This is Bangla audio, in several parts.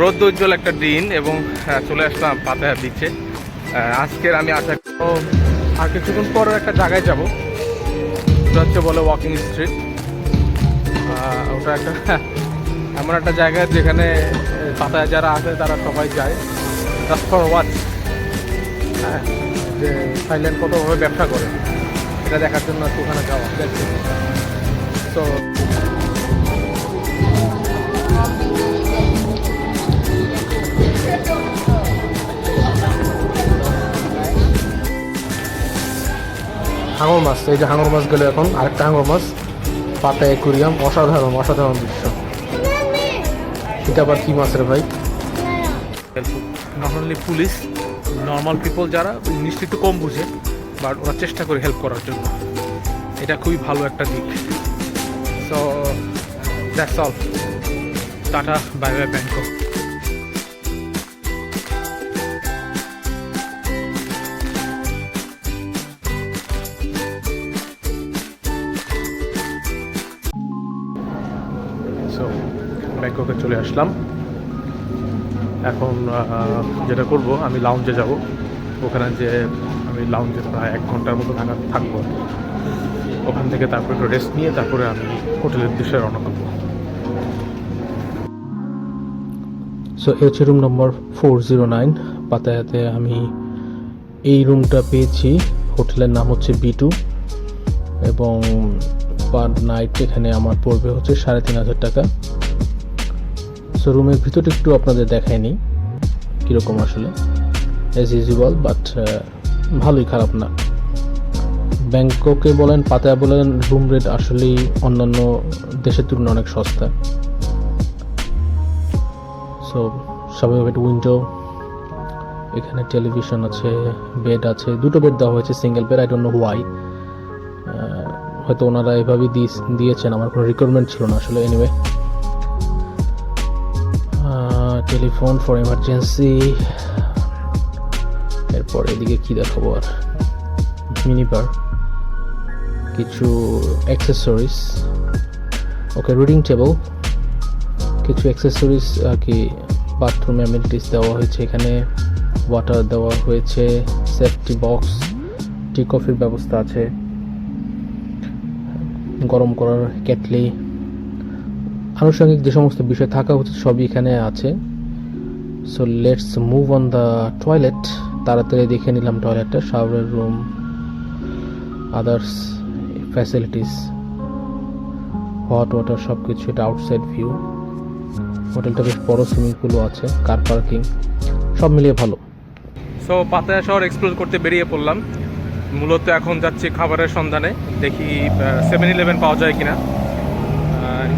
রোদ উজ্জ্বল একটা দিন এবং চলে আসলাম পাতায়া বিচে। আজকের আমি আশা আর কিছুক্ষণ পর একটা জায়গায় যাব। ওটা হচ্ছে বলে ওয়াকিং স্ট্রিট ওটা একটা, এমন একটা জায়গা যেখানে পাতায়া যারা আছে তারা সবাই যায়। জাস্ট ফর ওয়াচ হ্যাঁ যে থাইল্যান্ড কতভাবে ব্যবসা করে, এটা দেখার জন্য ওখানে যাওয়া। তো হাঙর মাছ, এই যে হাঙর মাছ গেলে এখন আরেকটা হাঙর মাছ, পাতা একুরিয়াম অসাধারণ অসাধারণ দৃশ্য। এটা আবার কি মাছ রে ভাই? Not only police normal people যারা ইংলিশটা একটু কম বুঝে বাট ওরা চেষ্টা করে হেল্প করার জন্য। এটা খুবই ভালো একটা দিক। So that's all tata bye bye Bangkok ব্যাংককে চলে আসলাম। এখন যেটা করব, আমি লাউঞ্জে যাব। ওখানে যে আমি লাউঞ্জে প্রায় এক ঘণ্টার মতো থাকা থাকব। ওখান থেকে তারপর একটু রেস্ট নিয়ে তারপরে আমি হোটেলের উদ্দেশ্যে রওনা করব। সো এ হচ্ছে room number four zero nine পাতায়াতে আমি এই রুমটা পেয়েছি। হোটেলের নাম হচ্ছে বি টু এবং পার নাইট এখানে আমার পড়বে হচ্ছে সাড়ে তিন হাজার টাকা। সো রুমের ভিতরটা একটু আপনাদের দেখায়নি কীরকম আসলে। অ্যাজ ইউজুয়াল বাট ভালোই খারাপ না। ব্যাংককে বলেন, পাতায়া বলেন রুম রেট আসলেই অন্যান্য দেশের তুলনায় অনেক সস্তা। সো স্বাভাবিক উইন্ডো এখানে টেলিভিশন আছে বেড আছে, দুটো বেড দেওয়া হয়েছে single bed I don't know why হয়তো ওনারা এভাবেই দিয়েছেন, আমার কোনো রিকোয়ারমেন্ট ছিল না আসলে এনিওয়ে টেলিফোন ফর এমার্জেন্সি এরপর এদিকে কী দেখাবো আর? মিনি বার কিছু অ্যাক্সেসরিজ ওকে রিডিং টেবল কিছু অ্যাক্সেসরিজ আর কি বাথরুম অ্যামিনিটিস দেওয়া হয়েছে এখানে। ওয়াটার দেওয়া হয়েছে। সেফটি বক্স টি কফির ব্যবস্থা আছে। গরম করার কেটলি। আনুষঙ্গিক যে সমস্ত বিষয় থাকা উচিত সবই এখানে আছে। So let's move on the toilet তাড়াতাড়ি দেখে নিলাম টয়লেটটা শাওয়ারের room others facilities hot water সব কিছু এটা আউটসাইড ভিউ হোটেলটা বেশ বড় সুইমিং পুলও আছে কার পার্কিং সব মিলিয়ে ভালো। সো পাতায়া শহর এক্সপ্লোর করতে বেরিয়ে পড়লাম। মূলত এখন যাচ্ছি খাবারের সন্ধানে, দেখি সেভেন ইলেভেন পাওয়া যায় কিনা।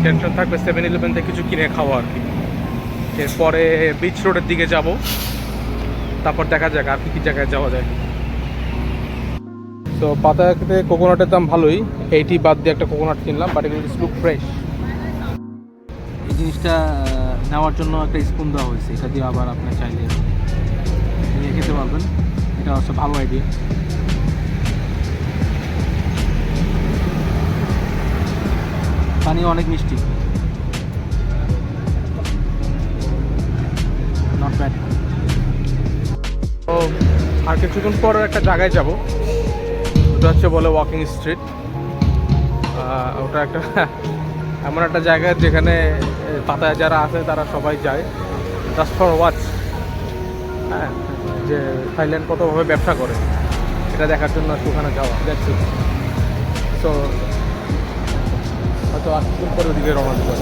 টেনশন থাকবে সেভেন ইলেভেন থেকে কিছু কিনে খাওয়া আর কি। এরপরে বিচ রোডের দিকে যাব। তারপর দেখা যাক আর কি কি জায়গায় যাওয়া যায়। তো পাতায়াতে কোকোনাটের দাম ভালোই। এইটি বাদ দিয়ে একটা কোকোনাট কিনলাম বাট এগুলো লুক ফ্রেশ এই জিনিসটা নেওয়ার জন্য একটা স্পুন দেওয়া হয়েছে। এটা দিয়ে আবার আপনি চাইলে নিয়ে খেতে পারবেন। এটা হচ্ছে ভালো আইডিয়া পানি অনেক মিষ্টি। নট তো আর কিছুক্ষণ পর একটা জায়গায় যাব। ওটা হচ্ছে বলে ওয়াকিং স্ট্রিট ওটা একটা এমন একটা জায়গা যেখানে পাতায় যারা আছে তারা সবাই যায়। জাস্ট ফর ওয়াচ হ্যাঁ যে থাইল্যান্ড কতভাবে ব্যবসা করে। এটা দেখার জন্য ওখানে যাওয়া। দেখছি তো কিছুক্ষণ পরে ওদিকে রওনা দেবো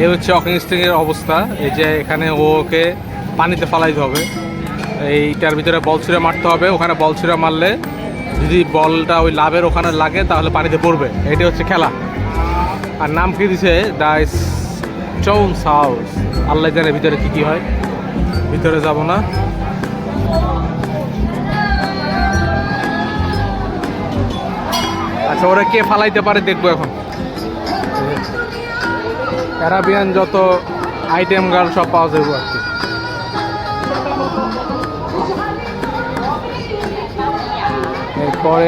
এই হচ্ছে ওয়াকিং স্টিংয়ের অবস্থা। এই যে এখানে ওকে পানিতে ফালাইতে হবে। এইটার ভিতরে বল ছুঁড়ে মারতে হবে। ওখানে বল ছুঁড়ে মারলে যদি বলটা ওই লাভের ওখানে লাগে, তাহলে পানিতে পড়বে। এটি হচ্ছে খেলা। আর নাম কি দিছে? Dice চৌন্স house. আল্লাহ জানে ভিতরে কি কি হয়। ভিতরে যাব না। আচ্ছা ওরা কে ফালাইতে পারে দেখব এখন। ক্যারাবিয়ান যত আইটেম গার্ল সব পাওয়া যাবে আর কি। এরপর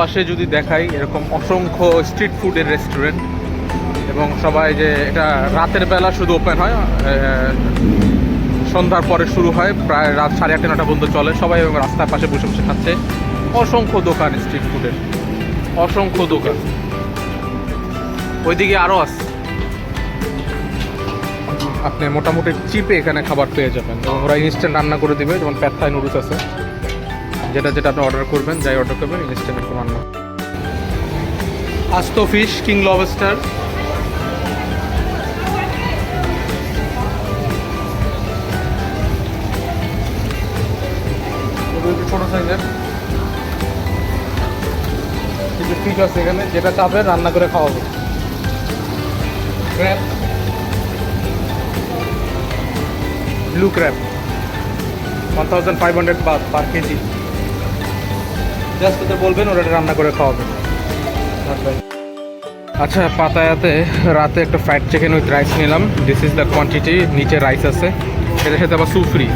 দুপাশে যদি দেখাই, এরকম অসংখ্য স্ট্রিট ফুডের রেস্টুরেন্ট এবং সবাই যে এটা রাতের বেলা শুধু ওপেন হয় সন্ধ্যার পরে শুরু হয়, প্রায় রাত সাড়ে আটটা নটা পর্যন্ত চলে। সবাই এবং রাস্তার পাশে বসে বসে খাচ্ছে। অসংখ্য দোকান স্ট্রিট ফুডের অসংখ্য দোকান। ওইদিকে আরও আছে আপনি মোটামুটি চিপে এখানে খাবার পেয়ে যাবেন। ওরা ইনস্ট্যান্ট রান্না করে দিবে, যেমন প্যাথায় নুডলস আছে। যেটা যেটা আপনি অর্ডার করবেন, যাই অর্ডার করবেন ইনস্ট্যান্ট রান্না আস্ত ফিশ কিং লবস্টার ছোটো সাইজের কিছু ফিশ আছে এখানে, যেটা চাপে রান্না করে খাওয়াবো। Crab blue crab one thousand five hundred per KG just ওদের বলবেন, ওরা রান্না করে খাওয়াবেন আচ্ছা পাতায়াতে রাতে একটা ফ্রাইড চিকেন উইথ রাইস নিলাম। দিস ইজ দ্য কোয়ান্টিটি নিচে রাইস আছে। এটার সাথে আবার স্যুপ ফ্রি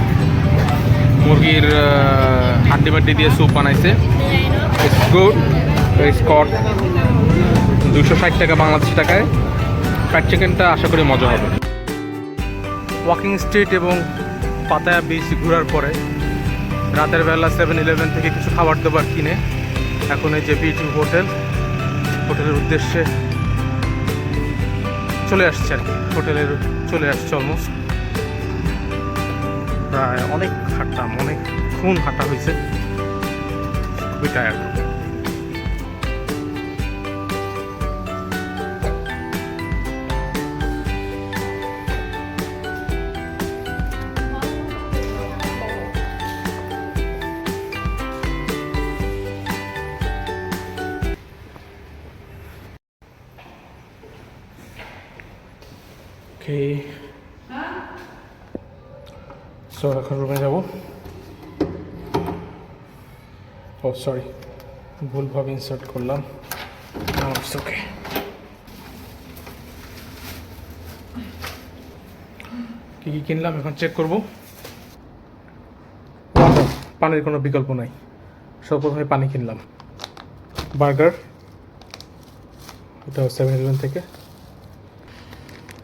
মুরগির হাড্ডি বাড্ডি দিয়ে স্যুপ বানাইছে। ইটস গুড স্কট দুশো ষাট টাকা বাংলাদেশ টাকায়। ফ্রাইড চিকেনটা আশা করি মজা হবে। ওয়াকিং স্ট্রিট এবং পাতায়া বিচ ঘোরার পরে রাতের বেলা সেভেন ইলেভেন থেকে কিছু খাবার দাবার কিনে এখন এই যে বিটি হোটেল, হোটেলের উদ্দেশ্যে চলে আসছে আর কি। হোটেলের চলে আসছে অলমোস্ট প্রায় অনেক হাঁটলাম অনেক খুন হাঁটা হয়েছে। খুবই টায়ার্ড সো এখন রুমে যাব। ও সরি ভুলভাবে ইনসার্ট করলাম। ওকে কী কী কিনলাম? এখন চেক করব। পানির কোনো বিকল্প নাই। সর্বপ্রথমে পানি কিনলাম। বার্গার এটা সেভেন ইলেভেন থেকে।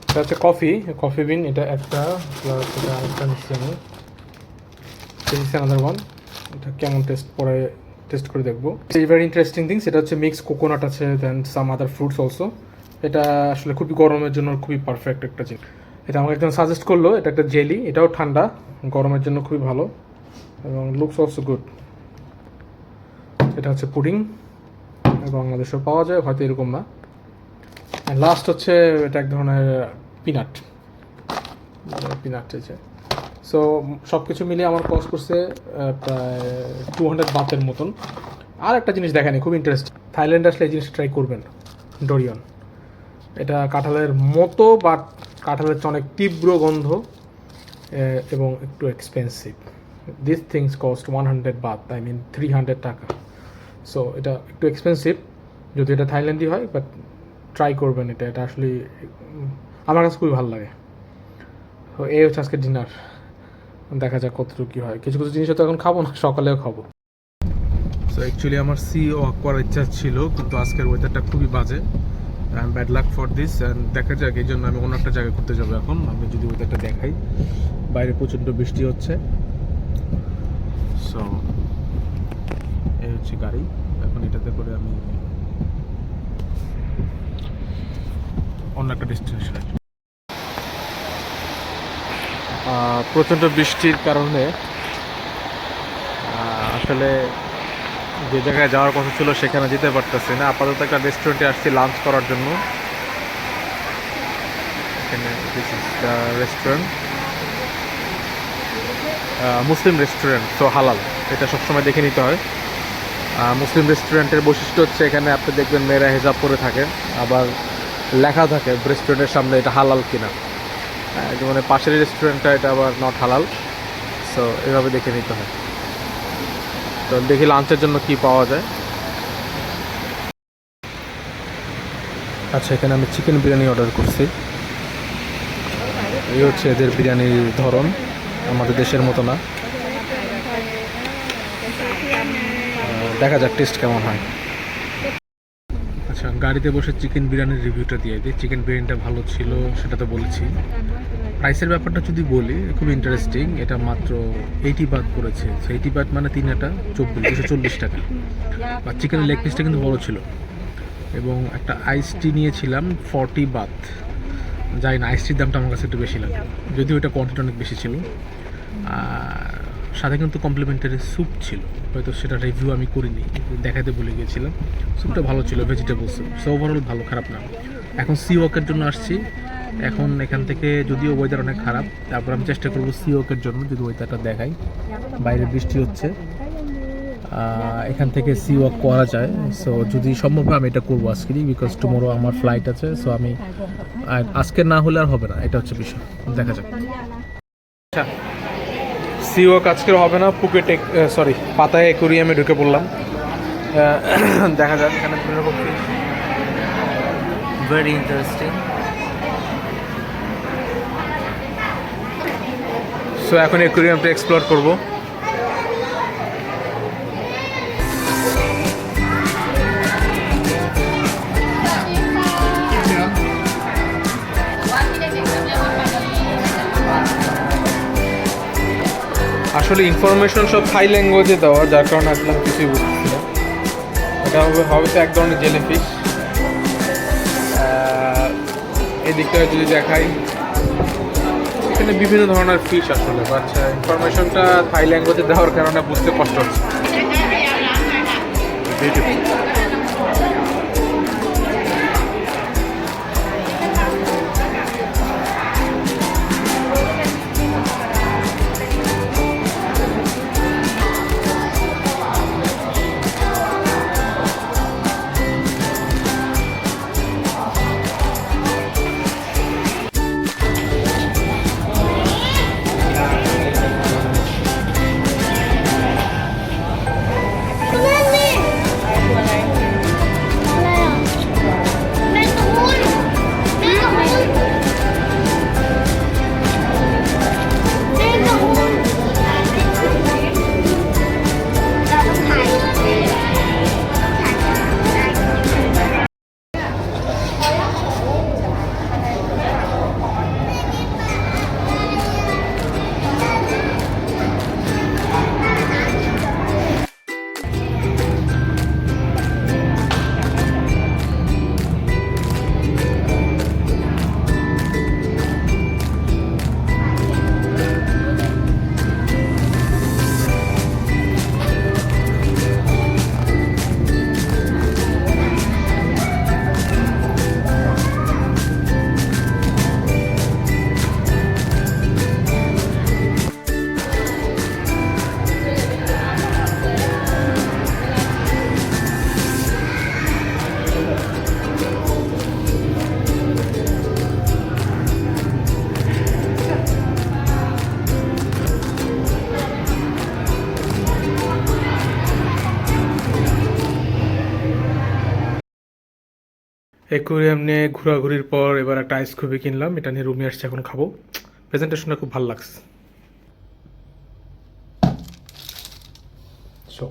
এটা হচ্ছে কফি কফি বিন এটা একটা প্লাস এটা আরেকটা নিচ্ছি আমি দিস আনাদার ওয়ান এটা কেমন টেস্ট পরে টেস্ট করে দেখব। এই ভেরি ইন্টারেস্টিং থিংস এটা হচ্ছে মিক্স কোকোনাট আছে দেন সাম আদার ফ্রুটস অলসো এটা আসলে খুবই গরমের জন্য খুবই পারফেক্ট একটা জিনিস। এটা আমাকে একজন সাজেস্ট করল, এটা একটা জেলি এটাও ঠান্ডা, গরমের জন্য খুবই ভালো, এবং লুকস অলসো গুড এটা হচ্ছে পুডিং বাংলাদেশেও পাওয়া যায়, হয়তো এরকম না। লাস্ট হচ্ছে এটা এক ধরনের পিনাট পিনাট হয়েছে সো সব কিছু মিলিয়ে আমার কস্ট করছে প্রায় টু হান্ড্রেড বাতের মতন। আর একটা জিনিস দেখেনি, খুব ইন্টারেস্টিং থাইল্যান্ডে আসলে এই জিনিস ট্রাই করবেন ডোরিয়ন এটা কাঁঠালের মতো বাট কাঁঠালের অনেক তীব্র গন্ধ এবং একটু expensive this things cost one hundred baht I mean three hundred টাকা। সো এটা একটু এক্সপেন্সিভ যদি এটা থাইল্যান্ডই হয় বাট ট্রাই করবেন এটা। এটা আসলে আমার কাছে খুবই ভালো লাগে। তো এই হচ্ছে আজকে ডিনার দেখা যাক কতটুকু কী হয়। কিছু কিছু জিনিস তো এখন খাব না, সকালেও খাব। সো অ্যাকচুয়ালি আমার সি ওয়াক করার ইচ্ছা ছিল, কিন্তু আজকের ওয়েদারটা খুবই বাজে। I'm bad luck for this and দেখা যাক, এই জন্য আমি অন্য একটা জায়গায় ঘুরতে যাব এখন। আমি যদি ওয়েদারটা দেখাই, বাইরে প্রচণ্ড বৃষ্টি হচ্ছে। সো এই হচ্ছে গাড়ি। এখন এটাতে করে আমি অন্য একটা ডেস্টিনেশনে প্রচণ্ড বৃষ্টির কারণে আসলে যে জায়গায় যাওয়ার কথা ছিল সেখানে যেতে পারতেছি না। আপাতত একটা রেস্টুরেন্টে আসছি লাঞ্চ করার জন্য। এখানে রেস্টুরেন্ট মুসলিম রেস্টুরেন্ট সো হালাল। এটা সবসময় দেখে নিতে হয়। মুসলিম রেস্টুরেন্টের বৈশিষ্ট্য হচ্ছে এখানে আপনি দেখবেন মেয়েরা হেজাব পরে থাকে, আবার লেখা থাকে রেস্টুরেন্টের সামনে এটা হালাল কিনা। যেমন এই পাশের রেস্টুরেন্টটা এটা আবার নট হালাল সো এভাবে দেখে নিতে হয়। তো দেখি লাঞ্চের জন্য কি পাওয়া যায়। আচ্ছা এখানে আমি চিকেন বিরিয়ানি অর্ডার করছি। এই হচ্ছে এদের বিরিয়ানির ধরন। আমাদের দেশের মতো না। দেখা যাক টেস্ট কেমন হয়। আচ্ছা গাড়িতে বসে চিকেন বিরিয়ানির রিভিউটা দিয়ে দিই। চিকেন বিরিয়ানিটা ভালো ছিল, সেটা তো বলেছি। প্রাইসের ব্যাপারটা যদি বলি, খুব ইন্টারেস্টিং এটা মাত্র এইটি বাদ পড়েছে। এইটি বাদ মানে তিন একটা চব্বিশ, দুশো চল্লিশ টাকা। আর চিকেনের লেগ পিসটা কিন্তু বড় ছিল। এবং একটা আইস টি নিয়েছিলাম ফর্টি বাত যাই না আইস টির দামটা আমার কাছে একটু বেশি লাগে। যদিও এটা কোয়ান্টিটি অনেক বেশি ছিল। সাথে কিন্তু কমপ্লিমেন্টারি স্যুপ ছিল। হয়তো সেটা রিভিউ আমি করিনি, দেখাতে ভুলে গিয়েছিলাম। স্যুপটা ভালো ছিল ভেজিটেবল স্যুপ সো ওভারঅল ভালো, খারাপ না। এখন সি ওয়াকের জন্য আসছি। এখন এখান থেকে যদিও ওয়েদার অনেক খারাপ, তারপর আমি চেষ্টা করব সি ওয়াকের জন্য যদি ওয়েদারটা দেখাই। বাইরে বৃষ্টি হচ্ছে। এখান থেকে সি ওয়াক করা যায়। সো যদি সম্ভব হয় আমি এটা করব আজকেরই বিকজ টুমোরো আমার ফ্লাইট আছে। সো আমি আজকে না হলে আর হবে না। এটা হচ্ছে বিষয়। দেখা যাক। আচ্ছা সি ওয়াক আজকের হবে না। পুকেটে সরি পাতায় একুরিয়ামে ঢুকে পড়লাম। দেখা যাক, এখানে fish। very সো এখন একুরিয়ামটা এক্সপ্লোর করব। আসলে ইনফরমেশন সব থাই ল্যাঙ্গুয়েজে দেওয়া, যার কারণে আসলে আমি কিছুই বুঝতেছি না। এটা হবে হবে তো এক ধরনের জেলে ফিশ এই দিকটা যদি দেখাই। এখানে বিভিন্ন ধরনের ফিশ আসলে বাচ্চা ইনফরমেশনটা থাই ল্যাঙ্গুয়েজে দেওয়ার কারণে বুঝতে কষ্ট হচ্ছে। অ্যাকুরিয়াম নিয়ে ঘোরাঘুরির পর এবার একটা আইস খুবই কিনলাম। এটা নিয়ে রুমে আসছে এখন খাব। প্রেজেন্টেশনটা খুব ভালো লাগছে। সো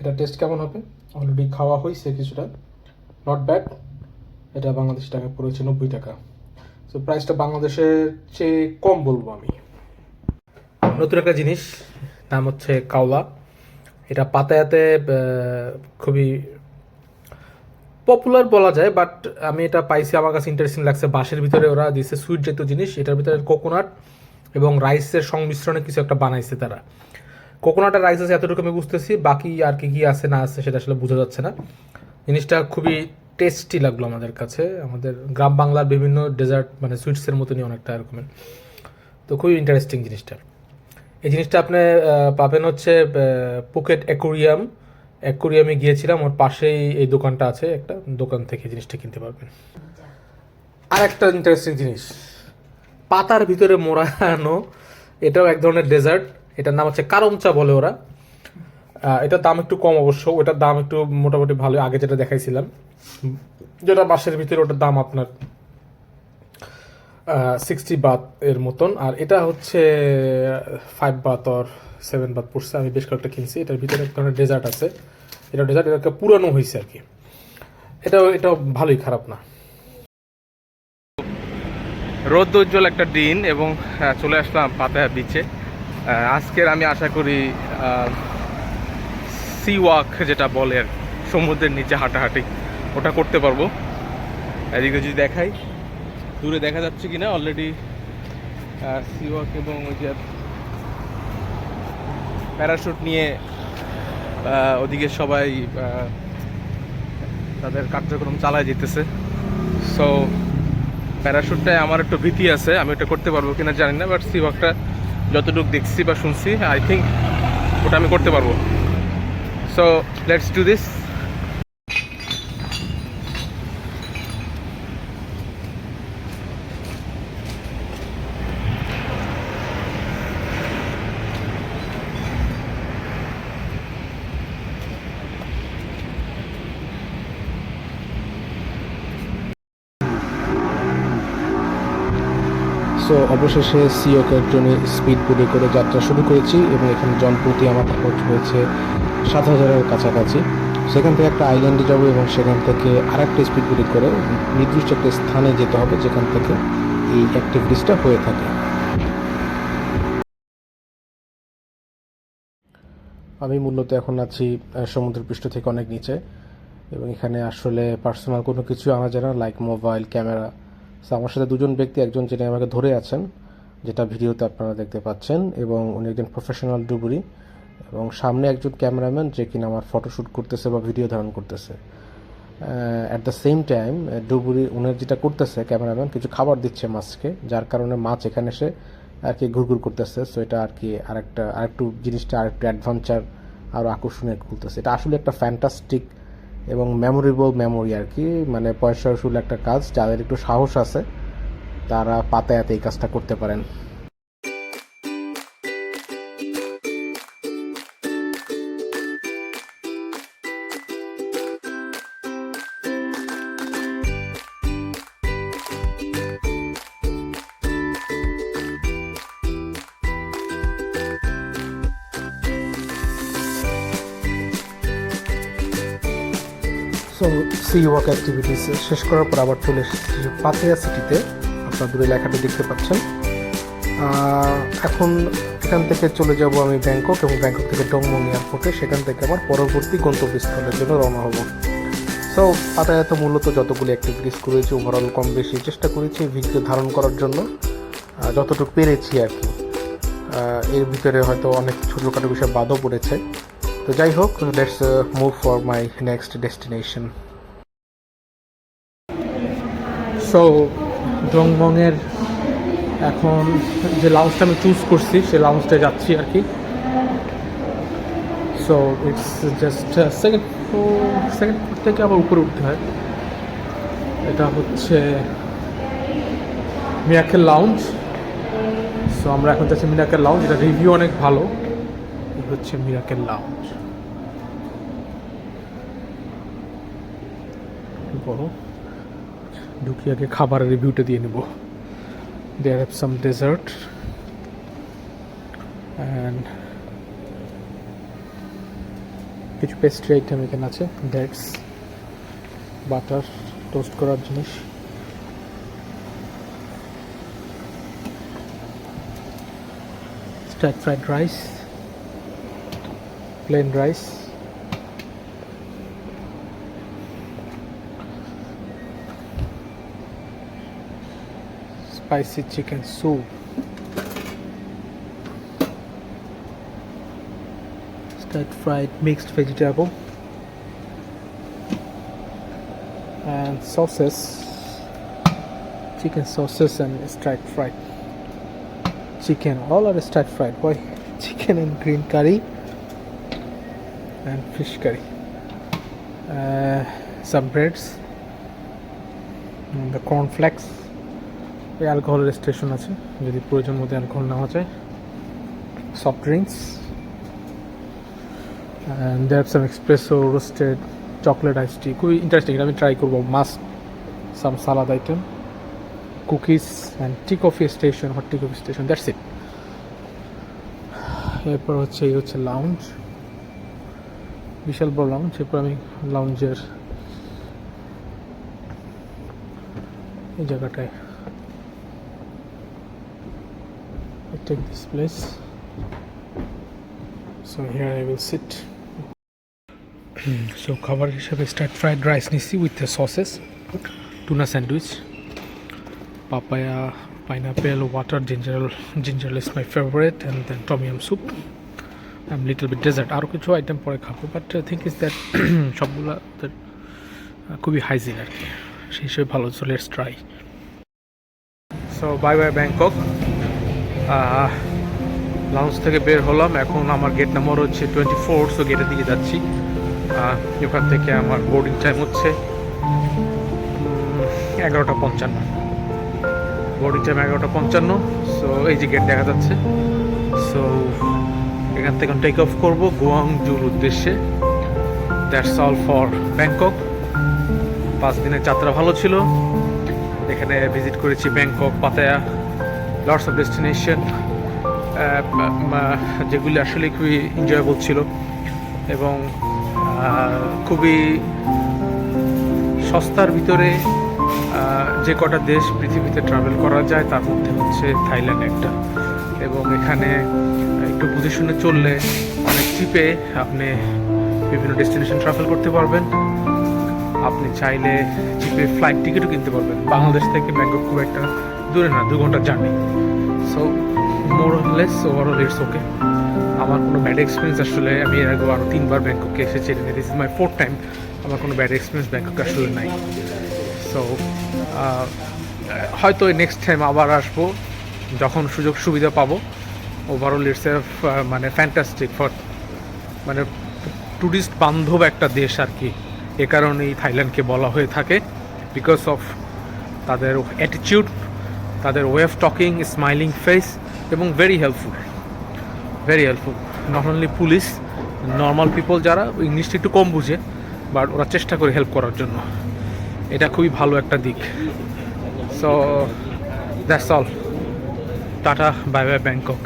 এটা টেস্ট কেমন হবে? অলরেডি খাওয়া হয়েছে কিছুটা। নট ব্যাড এটা বাংলাদেশ টাকা পড়েছে নব্বই টাকা। সো প্রাইসটা বাংলাদেশের চেয়ে কম বলব আমি। নতুন একটা জিনিস নাম হচ্ছে কাওলা। এটা পাতায়াতে খুবই পপুলার বলা যায় বাট আমি এটা পাইছি, আমার কাছে ইন্টারেস্টিং লাগছে। বাঁশের ভিতরে ওরা দিছে সুইট জাতীয় জিনিস, এটার ভিতরে কোকোনাট এবং রাইসের সংমিশ্রণে কিছু একটা বানাইছে তারা। কোকোনাট আর রাইস আছে এতটুকু আমি বুঝতেছি, বাকি আর কি কি আছে না আছে সেটা আসলে বোঝা যাচ্ছে না। জিনিসটা খুবই টেস্টি লাগল আমাদের কাছে। আমাদের গ্রাম বাংলার বিভিন্ন ডেজার্ট মানে সুইটসের মতনই অনেকটা এরকমের। তো খুবই ইন্টারেস্টিং জিনিসটা। এই জিনিসটা আপনি পাবেন হচ্ছে পুকেট অ্যাকোরিয়াম অ্যাকোরিয়ামে গিয়েছিলাম, ওর পাশেই এই দোকানটা আছে, একটা দোকান থেকে জিনিসটা কিনতে পারবেন। আর একটা ইন্টারেস্টিং জিনিস, পাতার ভিতরে মোড়ানো, এটাও এক ধরনের ডেজার্ট এটার নাম হচ্ছে কারমচা বলে ওরা। এটার দাম একটু কম অবশ্য, ওটার দাম একটু মোটামুটি ভালো আগে যেটা দেখাইছিলাম, যেটা বাসের ভিতরে ওটার দাম আপনার সিক্সটি বাত এর মতন, আর এটা হচ্ছে ফাইভ বাত অর সেভেন বাদ পড়ছে আমি বেশ কয়েকটা কিনছি। এটার ভিতরে এক ধরনের ডেজার্ট আছে। এটা ডেজার্ট এটাকে পুরানো হয়েছে আর কি। এটাও এটাও ভালোই খারাপ না। রোদ উজ্জ্বল একটা দিন এবং চলে আসলাম পাতায়া বিচে আজকের আমি আশা করি সি ওয়াক যেটা বলে আর সমুদ্রের নিচে হাঁটাহাঁটি, ওটা করতে পারব। এদিকে যদি দেখাই, দূরে দেখা যাচ্ছে কি না অলরেডি সি ওয়াক এবং ওই যে প্যারাশুট নিয়ে ওদিকে সবাই তাদের কার্যক্রম চালায় যেতেছে। সো প্যারাশুটটায় আমার একটু ভীতি আছে, আমি ওটা করতে পারব কিনা জানি না বাট সিওয়াকটা যতটুকু দেখছি বা শুনছি আই থিঙ্ক ওটা আমি করতে পারব। So let's to this so অবশেষে সিওকের জন্য স্পিড বোটে করে যাত্রা শুরু করেছি এবং এখানে জনপ্রতি আমার খরচ হয়েছে সাত হাজারের কাছাকাছি। সেখান থেকে একটা আইল্যান্ডে যাব এবং সেখান থেকে আরেকটা স্পিড বোটে করে নির্দিষ্ট একটা স্থানে যেতে হবে, যেখান থেকে এই অ্যাক্টিভিটিসটা হয়ে থাকে। আমি মূলত এখন আছি সমুদ্রপৃষ্ঠ থেকে অনেক নিচে এবং এখানে আসলে পার্সোনাল কোনো কিছু আনা যায় না লাইক মোবাইল ক্যামেরা সো আমার সাথে দুজন ব্যক্তি, একজন যিনি আমাকে ধরে আছেন, যেটা ভিডিওতে আপনারা দেখতে পাচ্ছেন, এবং উনি একজন প্রফেশনাল ডুবুরি, এবং সামনে একজন ক্যামেরাম্যান যে কিনা আমার ফটোশ্যুট করতেছে বা ভিডিও ধারণ করতেছে। অ্যাট দ্য সেম টাইম ডুবুরি, উনি যেটা করতেছে, ক্যামেরাম্যান কিছু খাবার দিচ্ছে মাছকে, যার কারণে মাছ এখানে এসে আর কি ঘুরঘুর করতেছে। সো এটা আর কি আরেকটা, আরেকটু জিনিসটা আরেকটু অ্যাডভেঞ্চার আরও আকর্ষণীয় করতেছে। এটা আসলে একটা ফ্যান্টাস্টিক এবং মেমোরেবল মেমোরি আর কি। মানে পয়সা উসুল একটা কাজ, যাদের একটু সাহস আছে, তারা পাতায়াতে এই কাজটা করতে পারেন। সো সি ওয়াক অ্যাক্টিভিটিস শেষ করার পর আবার চলে এসেছি পাতিয়া সিটিতে আপনার দূরে লেখাটা দেখতে পাচ্ছেন। এখন এখান থেকে চলে যাব আমি ব্যাংকক এবং ব্যাংকক থেকে ডংমং এয়ারপোর্টে। সেখান থেকে আমার পরবর্তী গন্তব্যস্থলের জন্য রওনা হব। সো পাতায়াত মূলত যতগুলি অ্যাক্টিভিটিস করেছি ওভারঅল কম বেশি চেষ্টা করেছি ভিডিও ধারণ করার জন্য। যতটুকু পেরেছি আর কি। এর ভিতরে হয়তো অনেক ছোটোখাটো বিষয় বাদও পড়েছে। তো যাই হোক let's move for my next destination so জংমংয়ের এখন যে লাউঞ্জটা আমি চুজ করছি, সেই লাউঞ্জটা যাচ্ছি আর কি। So it's just second floor second floor থেকে আবার উপরে উঠতে হয়। এটা হচ্ছে মিরাকেল লাউঞ্জ সো আমরা এখন যাচ্ছি মিরাকেল লাউঞ্জ এটা রিভিউ অনেক ভালো। হচ্ছে মিরাকেল লাউঞ্জ বড় ঢুকি আগে খাবারের রিভিউটা দিয়ে নেব। There have some dessert and কিছু পেস্ট্রি আইটেম এখানে আছে। ডেটস বাটার টোস্ট করার জিনিস। Star fried rice Plain rice spicy chicken soup. Stir fried mixed vegetable and sauces. Chicken sauces and stir fried chicken. All are stir fried. Why? Chicken and green curry And fish curry. Uh, some breads. The cornflakes. এই অ্যালকোহলের স্টেশন আছে যদি প্রয়োজন মতো অ্যালকোহল নেওয়া যায় soft drinks and that some espresso roasted chocolate ice tea খুবই ইন্টারেস্টিং আমি ট্রাই করব must some salad item cookies and tea coffee station hot tea coffee station that's it এরপর হচ্ছে এই হচ্ছে লাউঞ্জ বিশাল বড় লাউঞ্জ এরপর আমি লাউঞ্জের এই জায়গাটায় take this place so, here I will sit so, খাবার হিসেবে স্টার্ট ফ্রাইড রাইস নিচ্ছি with the sausages tuna sandwich papaya pineapple water ginger ginger is my favourite and then tom yum I am little bit dessert আরও কিছু আইটেম পরে খাব but I think is that সবগুলো খুবই হাইজিন আর কি। সেই হিসেবে ভালো so let's try so bye bye Bangkok lounge থেকে বের হলাম। এখন আমার গেট নাম্বার হচ্ছে টোয়েন্টি ফোর সো গেটের দিকে যাচ্ছি। ওখান থেকে আমার বোর্ডিং টাইম হচ্ছে এগারোটা পঞ্চান্ন। বোর্ডিং টাইম এগারোটা পঞ্চান্ন সো এই যে গেট দেখা যাচ্ছে। সো এখান থেকে টেক অফ করব গুয়াংজুর উদ্দেশ্যে। দ্যাটস অল ফর ব্যাংকক পাঁচ দিনের যাত্রা ভালো ছিল। এখানে ভিজিট করেছি Bangkok Pattaya lots of destination যেগুলি আসলে খুবই এনজয়েবল ছিল। এবং খুবই সস্তার ভিতরে যে কটা দেশ পৃথিবীতে ট্রাভেল করা যায়, তার মধ্যে হচ্ছে থাইল্যান্ড একটা। এবং এখানে একটু বুঝে শুনে চললে অনেক চিপে আপনি বিভিন্ন ডেস্টিনেশন ট্রাভেল করতে পারবেন। আপনি চাইলে চিপে ফ্লাইট টিকিটও কিনতে পারবেন। বাংলাদেশ থেকে ব্যাংকক খুব একটা দূরে না, দু ঘণ্টার journey so more less overall it's okay আমার কোনো ব্যাড এক্সপিরিয়েন্স আসলে আমি এর আগে আরও তিনবার ব্যাংককে এসেছি this is my fourth time আমার কোনো ব্যাড এক্সপিরিয়েন্স ব্যাংকক আসলে নাই। সো হয়তো নেক্সট টাইম আবার আসব, যখন সুযোগ সুবিধা পাবো। ওভারঅল ইটস মানে ফ্যান্টাস্টিক ফর মানে ট্যুরিস্ট বান্ধব একটা দেশ আর কি। এ কারণেই থাইল্যান্ডকে বলা হয়ে থাকে। বিকজ অফ তাদের অ্যাটিটিউড তাদের way of talking smiling face এবং very helpful very helpful not only police normal people যারা ইংলিশটা একটু কম বুঝে বাট ওরা চেষ্টা করে হেল্প করার জন্য। এটা খুবই ভালো একটা দিক। So that's all tata bye bye Bangkok